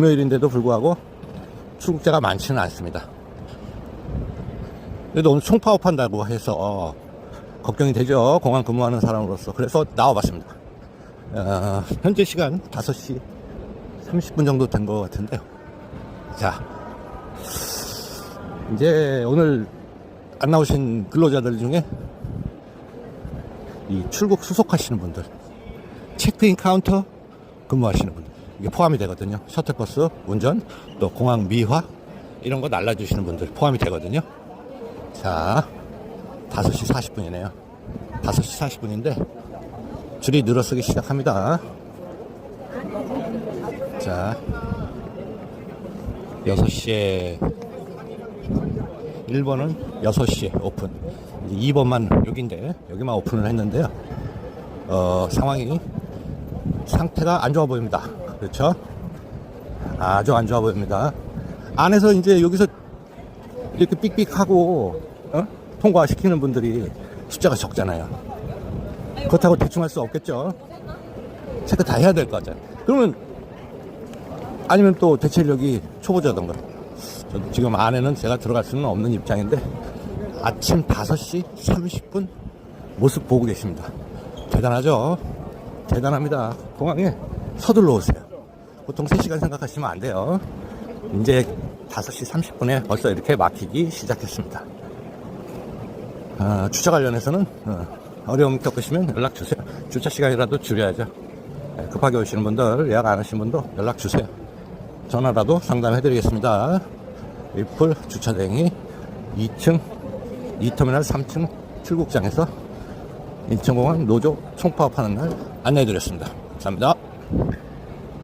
금요일인데도 불구하고 출국자가 많지는 않습니다. 그래도 오늘 총파업 한다고 해서 어, 걱정이 되죠. 공항 근무하는 사람으로서. 그래서 나와봤습니다. 어, 현재 시간 5시 30분 정도 된 것 같은데요. 자, 이제 오늘 안 나오신 근로자들 중에 이 출국 수속하시는 분들, 체크인 카운터 근무하시는 분들, 이게 포함이 되거든요. 셔틀버스 운전, 또 공항 미화, 이런 거 날라주시는 분들 포함이 되거든요. 자, 5시 40분이네요. 5시 40분인데, 줄이 늘어서기 시작합니다. 자, 6시에 1번은 6시에 오픈. 이제 2번만 여기인데 여기만 오픈을 했는데요. 어, 상황이 상태가 안 좋아 보입니다. 그렇죠? 아주 안 좋아 보입니다. 안에서 이제 여기서 이렇게 삑삑하고 어? 통과시키는 분들이 숫자가 적잖아요. 그렇다고 대충 할 수 없겠죠. 체크 다 해야 될거 같잖아요. 그러면 아니면 또 대체력이 초보자던가. 지금 안에는 제가 들어갈 수는 없는 입장인데 아침 5시 30분 모습 보고 계십니다. 대단하죠? 대단합니다. 공항에 서둘러 오세요. 보통 3시간 생각하시면 안 돼요. 이제 5시 30분에 벌써 이렇게 막히기 시작했습니다. 아, 주차 관련해서는 어, 어려움 겪으시면 연락 주세요. 주차 시간이라도 줄여야죠. 네, 급하게 오시는 분들, 예약 안 하신 분도 연락 주세요. 전화라도 상담해 드리겠습니다. 리플 주차 대행이 2층 2터미널 3층 출국장에서 인천공항 노조 총파업하는 날 안내해 드렸습니다. 감사합니다.